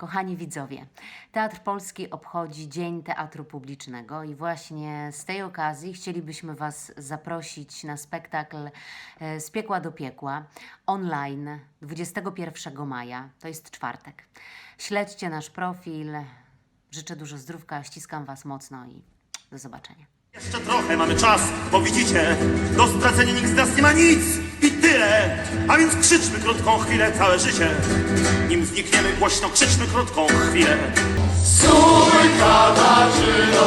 Kochani widzowie, Teatr Polski obchodzi Dzień Teatru Publicznego i właśnie z tej okazji chcielibyśmy Was zaprosić na spektakl e, Z piekła do piekła online 21 maja, to jest czwartek. Śledźcie nasz profil, życzę dużo zdrówka, ściskam Was mocno i do zobaczenia. Jeszcze trochę mamy czas, bo widzicie, do stracenia nikt z nas nie ma nic tyle. A więc krzyczmy krótką chwilę całe życie. Nim znikniemy głośno, krzyczmy krótką chwilę. Ojcu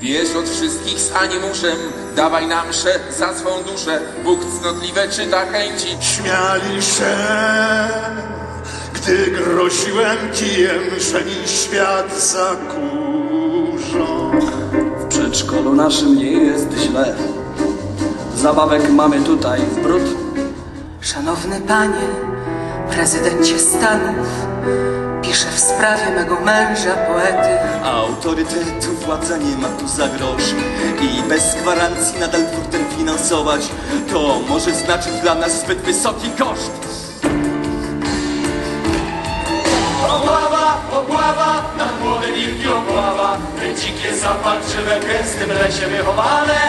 Bierz od wszystkich z animuszem, dawaj nam mszę za swą duszę. Bóg cnotliwe czyta chęci, Śmiali się, gdy groziłem kijem, że mi świat zakurzą. W przedszkolu naszym nie jest źle. Zabawek mamy tutaj w brud. Szanowny panie, prezydencie Stanów, piszę w sprawie mego męża poety. Autorytetu władza nie ma tu za I bez gwarancji nadal ten finansować To może znaczyć dla nas zbyt wysoki koszt. Obława, obława, na głowy wilki obława. Dzikie zapatrzywe, gęstym lesie wychowane